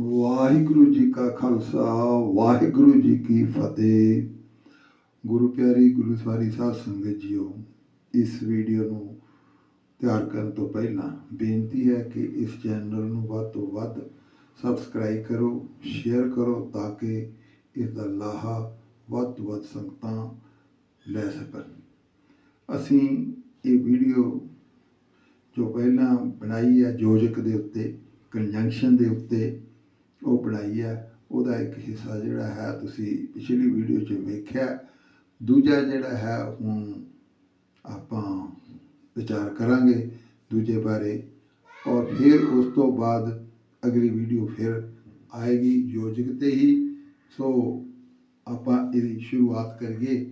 ਵਾਹਿਗੁਰੂ ਜੀ ਕਾ ਖਾਲਸਾ, ਵਾਹਿਗੁਰੂ ਜੀ ਕੀ ਫਤਿਹ। ਗੁਰੂ ਪਿਆਰੀ, ਗੁਰੂ ਸਾਰੀ ਸਾਧ ਸੰਗਤ ਜੀਓ, ਇਸ ਵੀਡੀਓ ਨੂੰ ਤਿਆਰ ਕਰਨ ਤੋਂ ਪਹਿਲਾਂ ਬੇਨਤੀ ਹੈ ਕਿ ਇਸ ਚੈਨਲ ਨੂੰ ਵੱਧ ਤੋਂ ਵੱਧ ਸਬਸਕ੍ਰਾਈਬ ਕਰੋ, ਸ਼ੇਅਰ ਕਰੋ ਤਾਂ ਕਿ ਇਸ ਦਾ ਲਾਹਾ ਵੱਧ ਤੋਂ ਵੱਧ ਸੰਗਤਾਂ ਲੈ ਸਕਣ। ਅਸੀਂ ਇਹ ਵੀਡੀਓ ਜੋ ਪਹਿਲਾਂ ਬਣਾਈ ਹੈ ਯੋਜਕ ਦੇ ਉੱਤੇ ਕੰਜੰਕਸ਼ਨ ਦੇ ਉੱਤੇ ਉਹ ਬਣਾਈ ਹੈ, ਉਹਦਾ ਇੱਕ ਹਿੱਸਾ ਜਿਹੜਾ ਹੈ ਤੁਸੀਂ ਪਿਛਲੀ ਵੀਡੀਓ 'ਚ ਵੇਖਿਆ। ਦੂਜਾ ਜਿਹੜਾ ਹੈ, ਹੁਣ ਆਪਾਂ ਵਿਚਾਰ ਕਰਾਂਗੇ ਦੂਜੇ ਬਾਰੇ। ਔਰ ਫਿਰ ਉਸ ਤੋਂ ਬਾਅਦ ਅਗਲੀ ਵੀਡੀਓ ਫਿਰ ਆਏਗੀ ਯੋਜਕ ਤੇ ਹੀ। ਸੋ ਆਪਾਂ ਇਹਦੀ ਸ਼ੁਰੂਆਤ ਕਰੀਏ।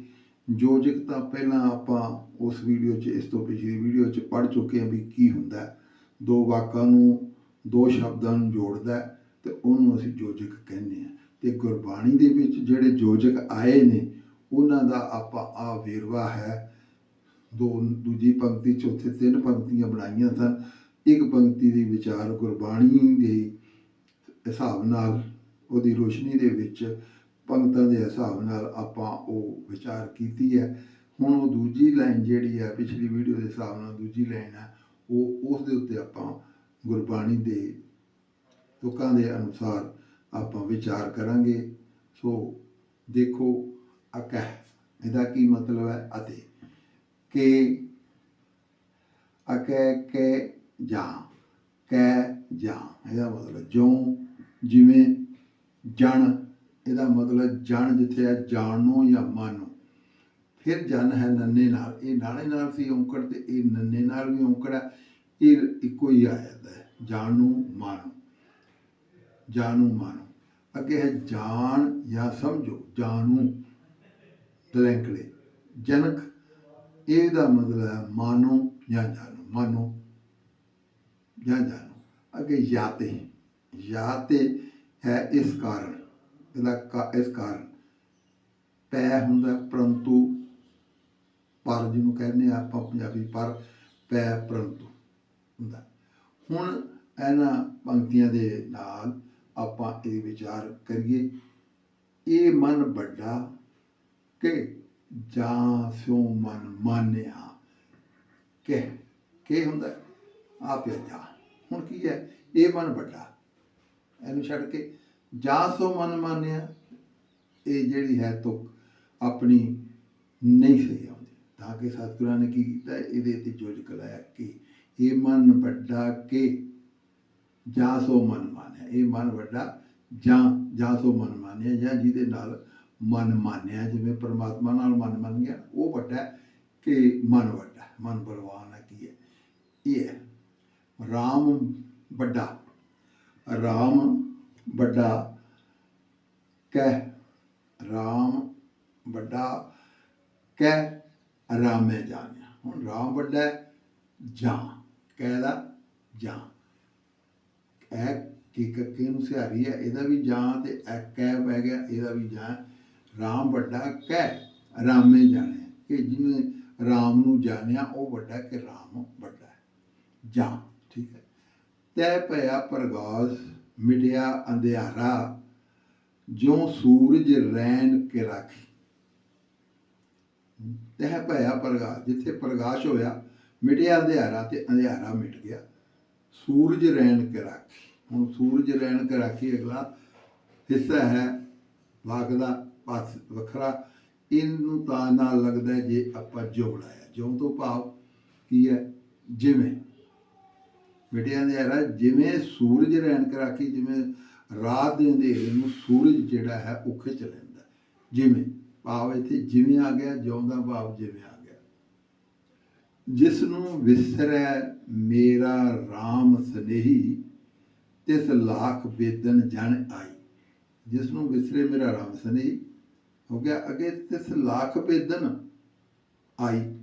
ਯੋਜਕ ਤਾਂ ਪਹਿਲਾਂ ਆਪਾਂ ਉਸ ਵੀਡੀਓ 'ਚ, ਇਸ ਤੋਂ ਪਿਛਲੀ ਵੀਡੀਓ 'ਚ ਪੜ ਚੁੱਕੇ ਹਾਂ ਵੀ ਕੀ ਹੁੰਦਾ ਦੋ ਵਾਕਾਂ ਨੂੰ, ਦੋ ਸ਼ਬਦਾਂ ਨੂੰ ਜੋੜਦਾ ਹੈ। ਤੇ ਉਹਨੂੰ ਅਸੀਂ ਯੋਜਕ ਕਹਿੰਦੇ ਹਾਂ। ਤੇ ਗੁਰਬਾਣੀ ਦੇ ਵਿੱਚ ਜਿਹੜੇ ਯੋਜਕ ਆਏ ਨੇ, ਉਹਨਾਂ ਦਾ ਆਪਾਂ ਆ ਵੇਰਵਾ ਹੈ। ਦੋ, ਦੂਜੀ ਪੰਕਤੀ, ਚੌਥੇ ਤਿੰਨ ਪੰਕਤੀਆਂ ਬਣਾਈਆਂ ਸਨ। ਇੱਕ ਪੰਕਤੀ ਦੇ ਵਿਚਾਰ ਗੁਰਬਾਣੀ ਦੇ ਹਿਸਾਬ ਨਾਲ, ਉਹਦੀ ਰੋਸ਼ਨੀ ਦੇ ਵਿੱਚ ਪੰਕਤਾਂ ਦੇ ਹਿਸਾਬ ਨਾਲ ਆਪਾਂ ਉਹ ਵਿਚਾਰ ਕੀਤੀ ਹੈ। ਹੁਣ ਉਹ ਦੂਜੀ ਲਾਈਨ ਜਿਹੜੀ ਹੈ, ਪਿਛਲੀ ਵੀਡੀਓ ਦੇ ਹਿਸਾਬ ਨਾਲ ਦੂਜੀ ਲਾਈਨ ਹੈ, ਉਹ ਉਸ ਦੇ ਉੱਤੇ ਆਪਾਂ ਗੁਰਬਾਣੀ ਦੇ ਤੁਕਾਂ ਦੇ ਅਨੁਸਾਰ ਆਪਾਂ ਵਿਚਾਰ ਕਰਾਂਗੇ। ਸੋ ਦੇਖੋ ਅਕਹ ਇਹਦਾ ਕੀ ਮਤਲਬ ਹੈ? ਅਤੇ ਕਿ ਅਕਹ ਕੇ ਜਾਂ, ਕਹਿ ਜਾਂ, ਇਹਦਾ ਮਤਲਬ ਜੋ ਜਿਵੇਂ ਜਣ, ਇਹਦਾ ਮਤਲਬ ਜਣ ਜਿੱਥੇ ਹੈ, ਜਾਣੋ ਜਾਂ ਮਾਨੋ ਫਿਰ ਜਨ ਹੈ ਨੰਨੇ ਨਾਲ। ਇਹ ਨਾਲੇ ਨਾਲ ਸੀ ਔਂਕੜ ਤੇ ਇਹ ਨੰਨੇ ਨਾਲ ਵੀ ਔਂਕੜ ਹੈ। ਇਹ ਇੱਕੋ ਹੀ ਆ ਜਾਂਦਾ ਹੈ। ਜਾਣੂ ਮਾਨੋ ਜਾਣੂ ਮਾਨੋ ਅੱਗੇ ਹੈ ਜਾਣ ਜਾਂ ਸਮਝੋ, ਜਾਣੂ। ਦਲੈਂਕੜੇ, ਜਨਕ ਇਹਦਾ ਮਤਲਬ ਹੈ ਮਾਨੋ ਜਾਂ ਜਾਣੋ ਮਾਨੋ ਜਾਂ ਜਾਣੋ। ਅੱਗੇ ਯਾਤੇ ਯਾਤੇ ਹੈ ਇਸ ਕਾਰਨ, ਇਹਦਾ ਕਾ- ਇਸ ਕਾਰਨ। ਪੈ ਹੁੰਦਾ ਪਰੰਤੂ, ਪਰ ਜਿਹਨੂੰ ਕਹਿੰਦੇ ਆ ਆਪਾਂ ਪੰਜਾਬੀ ਪਰ ਪੈ ਪਰੰਤੂ ਹੁੰਦਾ। ਹੁਣ ਇਹਨਾਂ ਪੰਕਤੀਆਂ ਦੇ ਨਾਲ ਆਪਾਂ ਇਹ ਵਿਚਾਰ ਕਰੀਏ। ਇਹ ਮਨ ਵੱਡਾ ਕਿ ਜਾਂ ਸਿਉ ਮਨ ਮਾਨਿਆ? ਕਿ ਕੀ ਹੁੰਦਾ ਆਪਿਆ ਜਾ ਹੁਣ ਕੀ ਹੈ? ਇਹ ਮਨ ਵੱਡਾ। ਇਹਨੂੰ ਛੱਡ ਕੇ ਜਾਂ ਸੋ ਮਨ ਮਾਨਿਆ? ਇਹ ਜਿਹੜੀ ਹੈ ਤੁਕ ਆਪਣੀ ਨਹੀਂ ਸਹੀ ਆਉਂਦੀ। ਤਾਂ ਕਿ ਸਤਿਗੁਰਾਂ ਨੇ ਕੀ ਕੀਤਾ? ਇਹਦੇ ਤੇ ਜੋਜਕ ਕਲਾਇਆ ਕਿ ਇਹ ਮਨ ਵੱਡਾ ਕਿ ਜਾਂ ਸੋ ਮਨ ਮਾਨਿਆ। ਇਹ ਮਨ ਵੱਡਾ ਜਾਂ ਜਾਂ ਸੋ ਮਨ ਮਾਨਿਆ ਜਾਂ ਜਿਹਦੇ ਨਾਲ ਮਨ ਮਾਨਿਆ, ਜਿਵੇਂ ਪਰਮਾਤਮਾ ਨਾਲ ਮਨ ਮੰਨ ਗਿਆ ਉਹ ਵੱਡਾ ਕਿ ਮਨ ਵੱਡਾ। ਮਨ ਬਲਵਾਨ ਹੈ ਕੀ ਹੈ? ਇਹ ਹੈ। ਰਾਮ ਵੱਡਾ। ਰਾਮ ਵੱਡਾ ਕਹਿ ਰਾਮ ਵੱਡਾ ਕਹਿ ਰਾਮੇ ਜਾਣਿਆ। ਹੁਣ ਰਾਮ ਵੱਡਾ ਜਾਂ। ਕਹਿ ਦਾ ਜਾਂ। ਇਹ ਕਿ ਕੱਕੇ ਨੂੰ ਸਿਹਾਰੀ ਹੈ? ਇਹਦਾ ਵੀ ਜਾਂ ਤੇ ਇਹ ਕਹਿ ਪੈ ਗਿਆ, ਇਹਦਾ ਵੀ ਜਾਂ। ਰਾਮ ਵੱਡਾ ਕਹਿ, ਰਾਮੇ ਜਾਣਿਆ। ਕਿ ਜਿਵੇਂ ਰਾਮ ਨੂੰ ਜਾਣਿਆ, ਉਹ ਵੱਡਾ ਕਿ ਰਾਮ ਵੱਡਾ ਹੈ। ਜਾਂ, ਠੀਕ ਹੈ। ਤੈ ਭਇਆ ਪ੍ਰਗਾਸ, ਮਿਟਿਆ ਅੰਧਿਆਰਾ, ਜਿਉ ਸੂਰਜ ਰੈਣ ਕੇ ਰਾਖੀ। ਤੈ ਭਇਆ ਪ੍ਰਗਾਸ, ਜਿੱਥੇ ਪ੍ਰਗਾਸ਼ ਹੋਇਆ, ਮਿਟਿਆ ਅੰਧਿਆਰਾ ਤੇ ਅੰਧਿਆਰਾ ਮਿਟ ਗਿਆ। ਸੂਰਜ ਰਹਿਣ ਕੇ ਰਾਖੀ। ਹੁਣ ਸੂਰਜ ਰਹਿਣ ਕੇ ਰਾਖੀ ਅਗਲਾ ਹਿੱਸਾ ਹੈ ਵਾਕ ਦਾ ਪਾਸ ਵੱਖਰਾ। ਇਹਨੂੰ ਤਾਂ ਨਾਲ ਲੱਗਦਾ ਜੇ ਆਪਾਂ ਜਿਉ ਲਾਇਆ ਜਿਉ ਤੋਂ ਭਾਵ ਕੀ ਹੈ? ਜਿਵੇਂ ਮਿਟਿਆ ਅੰਧਿਆਰਾ ਜਿਵੇਂ ਸੂਰਜ ਰਹਿਣ ਕੇ ਰਾਖੀ, ਜਿਵੇਂ ਰਾਤ ਦੇ ਅੰਧੇਰੇ ਨੂੰ ਸੂਰਜ ਜਿਹੜਾ ਹੈ, ਉਹ ਖਿੱਚ ਲੈਂਦਾ ਜਿਵੇਂ ਭਾਵ ਇੱਥੇ ਜਿਵੇਂ ਆ ਗਿਆ, ਜਿਉਂ ਦਾ ਭਾਵ ਜਿਵੇਂ ਆ ਗਿਆ ਜਿਸ ਨੂੰ ਵਿਸਰੈ ਮੇਰਾ RAM ਸਨੇਹੀ, ਤਿਸ ਲਾਖ ਬੇਦਨ ਜਣ ਆਈ। ਜਿਸ ਨੂੰ ਵਿਸਰੇ ਮੇਰਾ RAM ਸਨੇਹੀ, ਹੋ ਗਿਆ ਅਗੇ ਤਿਸ ਲਾਖ ਬੇਦਨ ਆਈ।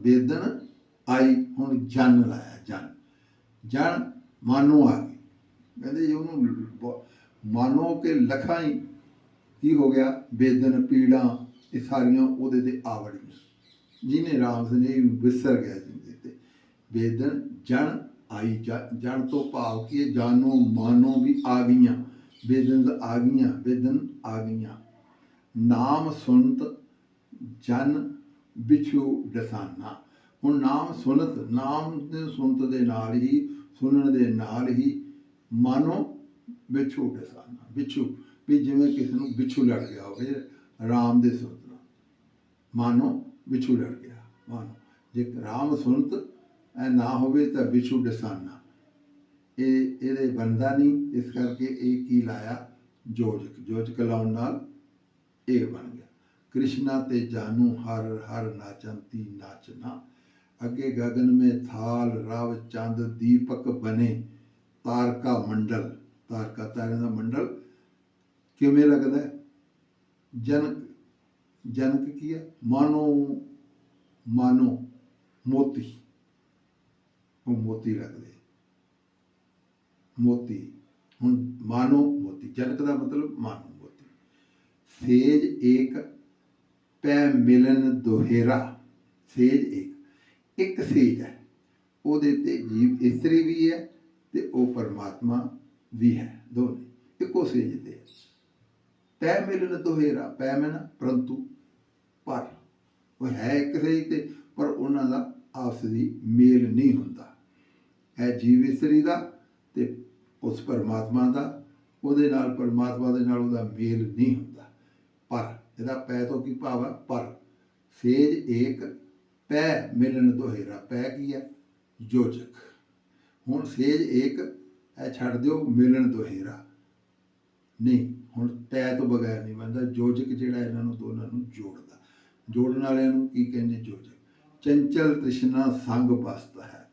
ਵੇਦਨ ਆਈ, ਹੁਣ ਜਨ ਲਾਇਆ ਜਨ। ਜਨ ਮਾਨੋ ਆ ਗਈ। ਕਹਿੰਦੇ ਜੀ ਉਹਨੂੰ ਮਾਨੋ ਕਿ ਲਖਾਂ ਹੀ ਕੀ ਹੋ ਗਿਆ? ਵੇਦਨ ਪੀੜਾਂ ਇਹ ਸਾਰੀਆਂ ਉਹਦੇ ਤੇ ਆਵੜੀਆਂ। ਜਿਹਨੇ ਰਾਮ ਸਨੇਹ ਵਿਸਰ ਗਿਆ ਜਿੰਦੇ ਤੇ। ਬੇਦਨ ਜਣ ਆਈ, ਜਣ ਤੋਂ ਭਾਵ ਕੀ ਇਹ ਜਾਨੋ ਮਾਨੋ ਵੀ ਆ ਗਈਆਂ। ਵੇਦਨ ਆ ਗਈਆਂ ਬੇਦਨ ਆ ਗਈਆਂ। ਨਾਮ ਸੁਣਤ ਜਨ ਵਿਛੂ ਦਸਾਨਾ ਹੁਣ ਨਾਮ ਸੁਣਤ, ਨਾਮ ਦੇ ਸੁਣਤ ਦੇ ਨਾਲ ਹੀ, ਸੁਣਨ ਦੇ ਨਾਲ ਹੀ ਮਾਨੋ ਵਿਛੂ ਦਸਾਨਾ ਵਿਛੂ ਵੀ ਜਿਵੇਂ ਕਿਸੇ ਨੂੰ ਵਿਛੂ ਲੜ ਗਿਆ ਹੋਵੇ ਰਾਮ ਦੇ ਸੁਤ ਮਾਨੋ ਵਿਛੂ ਲੜ ਗਿਆ। ਮਾਨੋ, ਜੇ ਰਾਮ ਸੁਨਤ ਐ ਨਾ ਹੋਵੇ ਤਾਂ ਵਿਛੂ ਡਸਾਨਾ। ਇਹ ਇਹਦੇ ਬੰਦਾ ਨਹੀਂ, ਇਸ ਕਰਕੇ ਇਹ ਕੀ ਲਾਇਆ? ਜੋਜਕ ਜੋਜਕ ਲਾਉਣ ਨਾਲ ਇਹ ਬਣ ਗਿਆ। ਕ੍ਰਿਸ਼ਨਾ ਤੇ ਜਾਨੂ ਹਰ ਹਰ ਨਾਚੰਤੀ ਨਾਚਨਾ। ਅੱਗੇ ਗਗਨ ਮੇ ਥਾਲ ਰਵ ਚੰਦ ਦੀਪਕ ਬਨੇ। ਤਾਰਕਾ ਮੰਡਲ, ਤਾਰਕਾ ਤਾਰਿਆਂ ਦਾ ਮੰਡਲ ਕਿਵੇਂ ਲੱਗਦਾ ਹੈ? ਜਨਕ ਜਨਕ ਕੀ ਹੈ? ਮਾਨੋ ਮਾਨੋ ਮੋਤੀ। ਉਹ ਮੋਤੀ ਰੱਖਦੇ। ਮੋਤੀ। ਹੁਣ ਮਾਨੋ ਮੋਤੀ। ਜਨਕ ਦਾ ਮਤਲਬ ਮਾਨੋ ਮੋਤੀ। ਸੇਜ ਏਕ, ਪੈ ਮਿਲਨ ਦੁਹੇਰਾ। ਸੇਜ ਏਕ। ਇੱਕ ਸੇਜ ਹੈ। ਉਹਦੇ ਤੇ ਜੀਵ ਇਸਤਰੀ ਵੀ ਹੈ ਤੇ ਉਹ ਪਰਮਾਤਮਾ ਵੀ ਹੈ। ਦੋਨੇ। ਇੱਕੋ ਸੇਜ ਤੇ ਹੈ। ਪੈ ਮਿਲਨ ਦੋਹੇਰਾ, ਪੈ ਮੈਨ ਪਰੰਤੂ ਪਰ। ਉਹ ਹੈ ਕਿਸੇ ਤੇ, ਪਰ ਉਹਨਾਂ ਦਾ ਆਪਸ ਦੀ ਮੇਲ ਨਹੀਂ ਹੁੰਦਾ। ਹੈ ਜੀਵ ਇਸਤਰੀ ਦਾ ਤੇ ਉਸ ਪਰਮਾਤਮਾ ਦਾ, ਉਹਦੇ ਨਾਲ ਪਰਮਾਤਮਾ ਦੇ ਨਾਲ ਉਹਦਾ ਮੇਲ ਨਹੀਂ ਹੁੰਦਾ। ਪਰ, ਇਹਦਾ ਪੈ ਤੋਂ ਕੀ ਭਾਵ ਹੈ? ਪਰ, ਸੇਜ ਏਕ, ਪੈ ਮਿਲਣ ਦੋਹੇਰਾ, ਪੈ ਕੀ ਹੈ? ਯੋਜਕ ਹੁਣ ਸੇਜ ਏਕ, ਇਹ ਛੱਡ ਦਿਓ ਮਿਲਣ ਦੋਹੇਰਾ। ਨਹੀਂ, ਹੁਣ ਪੈ ਤੋਂ ਬਗੈਰ ਨਹੀਂ ਬਣਦਾ। ਯੋਜਕ ਜਿਹੜਾ ਇਹਨਾਂ ਨੂੰ ਦੋਨਾਂ ਨੂੰ ਜੋੜਦਾ। ਜੋੜਨ ਵਾਲਿਆਂ ਨੂੰ ਕੀ ਕਹਿੰਦੇ ਯੋਜਕ ਚੰਚਲ ਤ੍ਰਿਸ਼ਨਾ ਸੰਗ ਬਸਤਾ ਹੈ।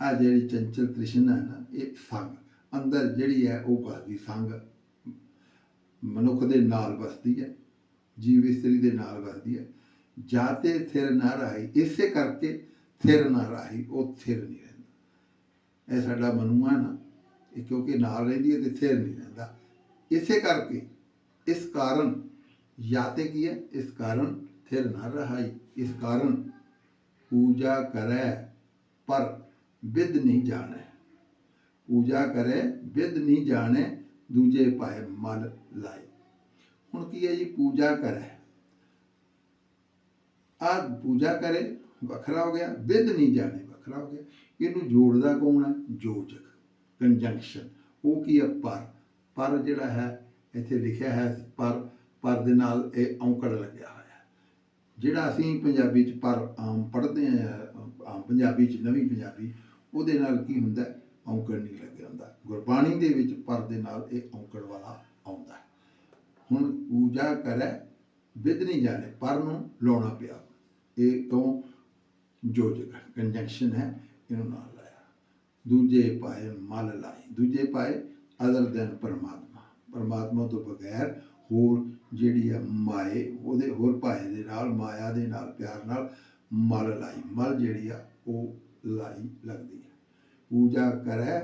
ਆ ਜਿਹੜੀ ਚੰਚਲ ਤ੍ਰਿਸ਼ਨਾ ਹੈ ਨਾ, ਇਹ ਸੰਗ। ਅੰਦਰ ਜਿਹੜੀ ਹੈ ਉਹ ਬਸਦੀ, ਸੰਗ ਮਨੁੱਖ ਦੇ ਨਾਲ ਬਸਦੀ ਹੈ, ਜੀਵ ਇਸਤਰੀ ਦੇ ਨਾਲ ਬਸਦੀ ਹੈ। ਜਾਤੇ ਥਿਰ ਨਾ ਰਾਹੀ, ਇਸੇ ਕਰਕੇ ਥਿਰ ਨਾ ਰਾਹੀ, ਉਹ ਥਿਰ ਨਹੀਂ ਰਹਿੰਦਾ। ਇਹ ਸਾਡਾ ਮਨੁਆ ਨਾ, ਇਹ ਕਿਉਂਕਿ ਨਾਲ ਰਹਿੰਦੀ ਹੈ ਤੇ ਥਿਰ ਨਹੀਂ ਰਹਿੰਦਾ। ਇਸੇ ਕਰਕੇ ਇਸ ਕਾਰਨ ਯਾਤੇ ਕੀ ਹੈ? ਇਸ ਕਾਰਨ ਥਿਰ ਨਾ ਰਹਾਈ। ਇਸ ਕਾਰਨ ਪੂਜਾ ਕਰੈ, ਪਰ ਵਿਦ ਨਹੀਂ ਜਾਣੈ। ਪੂਜਾ ਕਰੇ, ਵਿਦ ਨਹੀਂ ਜਾਣੈ, ਦੂਜੇ ਪਾਏ ਮਲ ਲਾਏ। ਹੁਣ ਕੀ ਹੈ ਜੀ? ਪੂਜਾ ਕਰੈ। ਆ ਪੂਜਾ ਕਰੇ, ਵੱਖਰਾ ਹੋ ਗਿਆ। ਵਿਦ ਨਹੀਂ ਜਾਣੇ, ਵੱਖਰਾ ਹੋ ਗਿਆ। ਇਹਨੂੰ ਜੋੜਦਾ ਕੌਣ ਹੈ? ਜੋਜਕ ਕੰਜੰਕਸ਼ਨ ਉਹ ਕੀ ਹੈ? ਪਰ। ਪਰ ਜਿਹੜਾ ਹੈ, ਇੱਥੇ ਲਿਖਿਆ ਹੈ, ਪਰ ਪਰ ਦੇ ਨਾਲ ਇਹ ਔਂਕੜ ਲੱਗਿਆ ਹੋਇਆ ਹੈ। ਜਿਹੜਾ ਅਸੀਂ ਪੰਜਾਬੀ ਚ ਪਰ ਆਮ ਪੜ੍ਹਦੇ ਆ ਆਮ ਪੰਜਾਬੀ ਚ ਨਵੀਂ ਪੰਜਾਬੀ, ਉਹਦੇ ਨਾਲ ਕੀ ਹੁੰਦਾ ਔਂਕੜ ਨਹੀਂ ਲੱਗਿਆ ਹੁੰਦਾ। ਗੁਰਬਾਣੀ ਦੇ ਵਿੱਚ ਪਰ ਦੇ ਨਾਲ ਇਹ ਔਂਕੜ ਵਾਲਾ ਆਉਂਦਾ ਹੁਣ ਪੂਜਾ ਕਰੇ ਵਿਦ ਨਹੀਂ ਜਾਣੇ, ਪਰ ਨੂੰ ਲਾਉਣਾ ਪਿਆ। ਇਹ ਤੋਂ ਜੋ ਜੋਜਕ ਕੰਜੰਕਸ਼ਨ ਹੈ, ਇਹਨੂੰ ਨਾਲ ਲਾਇਆ। ਦੂਜੇ ਪਾਏ ਮਲ ਲਾਈ ਦੂਜੇ ਪਾਏ ਅਦਰ ਦੈਨ ਪਰਮਾਤਮਾ ਪਰਮਾਤਮਾ ਤੋਂ ਬਗੈਰ ਹੋਰ ਜਿਹੜੀ ਆ ਮਾਏ, ਉਹਦੇ ਹੋਰ ਪਾਏ ਦੇ ਨਾਲ, ਮਾਇਆ ਦੇ ਨਾਲ, ਪਿਆਰ ਨਾਲ ਮਲ ਲਾਈ, ਮਲ ਜਿਹੜੀ ਆ ਉਹ ਲਾਈ ਲੱਗਦੀ ਹੈ ਪੂਜਾ ਕਰੈ,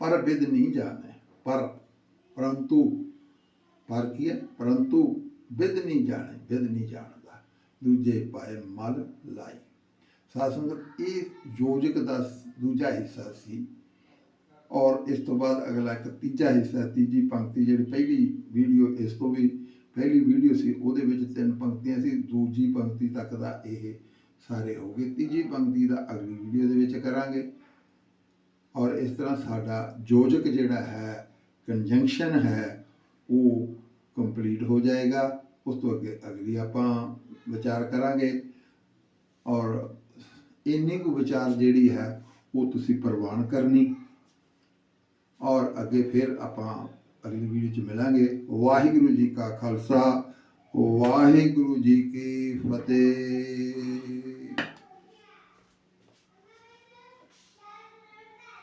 ਪਰ ਵਿਦ ਨਹੀਂ ਜਾਣੇ, ਪਰ ਪਰੰਤੂ, ਪਰ ਕੀ ਹੈ? ਪਰੰਤੂ ਵਿਦ ਨਹੀਂ ਜਾਣੇ ਵਿਦ ਨਹੀਂ ਜਾਣਦਾ। ਦੂਜੇ ਪਾਏ ਮਲ ਲਾਈ। ਸਾਧ ਸੰਗਤ, ਇਹ ਯੋਜਕ ਦਾ ਦੂਜਾ ਹਿੱਸਾ ਸੀ ਔਰ ਇਸ ਤੋਂ ਬਾਅਦ ਅਗਲਾ ਇੱਕ ਤੀਜਾ ਹਿੱਸਾ ਤੀਜੀ ਪੰਕਤੀ ਜਿਹੜੀ ਪਹਿਲੀ ਵੀਡੀਓ, ਇਸ ਤੋਂ ਵੀ ਪਹਿਲੀ ਵੀਡੀਓ ਸੀ, ਉਹਦੇ ਵਿੱਚ ਤਿੰਨ ਪੰਕਤੀਆਂ ਸੀ, ਦੂਜੀ ਪੰਕਤੀ ਤੱਕ ਦਾ ਇਹ ਸਾਰੇ ਹੋ ਗਏ। ਤੀਜੀ ਪੰਕਤੀ ਦਾ ਅਗਲੀ ਵੀਡੀਓ ਦੇ ਵਿੱਚ ਕਰਾਂਗੇ। ਔਰ ਇਸ ਤਰ੍ਹਾਂ ਸਾਡਾ ਯੋਜਕ ਜਿਹੜਾ ਹੈ ਕੰਜੰਕਸ਼ਨ ਹੈ, ਉਹ ਕੰਪਲੀਟ ਹੋ ਜਾਏਗਾ। ਉਸ ਤੋਂ ਅੱਗੇ ਅਗਲੀ ਆਪਾਂ ਵਿਚਾਰ ਕਰਾਂਗੇ। ਔਰ ਇੰਨੀ ਕੁ ਵਿਚਾਰ ਜਿਹੜੀ ਹੈ, ਉਹ ਤੁਸੀਂ ਪ੍ਰਵਾਨ ਕਰਨੀ। ਔਰ ਅੱਗੇ ਫਿਰ ਆਪਾਂ ਅਗਲੀ ਵੀਡੀਓ 'ਚ ਮਿਲਾਂਗੇ। ਵਾਹਿਗੁਰੂ ਜੀ ਕਾ ਖਾਲਸਾ, ਵਾਹਿਗੁਰੂ ਜੀ ਕੀ ਫਤਿਹ।